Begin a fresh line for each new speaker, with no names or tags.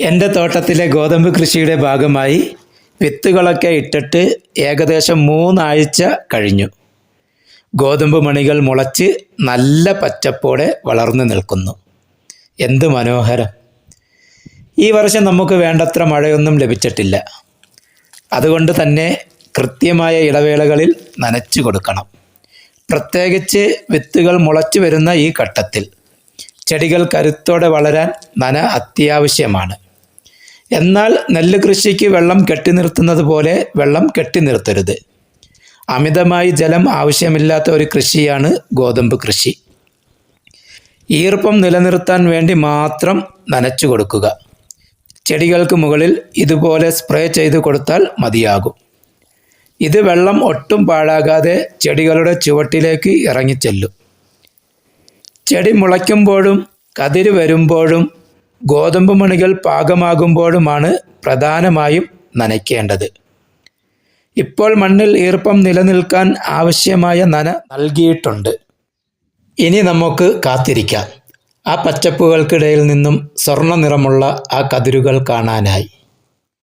എന്റെ തോട്ടത്തിലെ ഗോതമ്പ് കൃഷിയുടെ ഭാഗമായി വിത്തുകളൊക്കെ ഇട്ടിട്ട് ഏകദേശം മൂന്നാഴ്ച കഴിഞ്ഞു. ഗോതമ്പ് മണികൾ മുളച്ച് നല്ല പച്ചപ്പോടെ വളർന്നു നിൽക്കുന്നു. എന്ത് മനോഹരം. ഈ വർഷം നമുക്ക് വേണ്ടത്ര മഴയൊന്നും ലഭിച്ചിട്ടില്ല. അതുകൊണ്ട് തന്നെ കൃത്യമായ ഇടവേളകളിൽ നനച്ചു കൊടുക്കണം. പ്രത്യേകിച്ച് വിത്തുകൾ മുളച്ചു വരുന്ന ഈ ഘട്ടത്തിൽ ചെടികൾ കരുത്തോടെ വളരാൻ നന അത്യാവശ്യമാണ്. എന്നാൽ നെല്ല് കൃഷിക്ക് വെള്ളം കെട്ടി നിർത്തുന്നത് പോലെ വെള്ളം കെട്ടി നിർത്തരുത്. അമിതമായി ജലം ആവശ്യമില്ലാത്ത ഒരു കൃഷിയാണ് ഗോതമ്പ് കൃഷി. ഈർപ്പം നിലനിർത്താൻ വേണ്ടി മാത്രം നനച്ചു കൊടുക്കുക. ചെടികൾക്ക് മുകളിൽ ഇതുപോലെ സ്പ്രേ ചെയ്തു കൊടുത്താൽ മതിയാകും. ഇത് വെള്ളം ഒട്ടും പാഴാകാതെ ചെടികളുടെ ചുവട്ടിലേക്ക് ഇറങ്ങിച്ചെല്ലും. ചെടി മുളയ്ക്കുമ്പോഴും കതിര് വരുമ്പോഴും ഗോതമ്പ് മണികൾ പാകമാകുമ്പോഴുമാണ് പ്രധാനമായും നനയ്ക്കേണ്ടത്. ഇപ്പോൾ മണ്ണിൽ ഈർപ്പം നിലനിൽക്കാൻ ആവശ്യമായ നന നൽകിയിട്ടുണ്ട്. ഇനി നമുക്ക് കാത്തിരിക്കാം. ആ പച്ചപ്പുകൾക്കിടയിൽ നിന്നും സ്വർണ നിറമുള്ള ആ കതിരുകൾ കാണാനായി.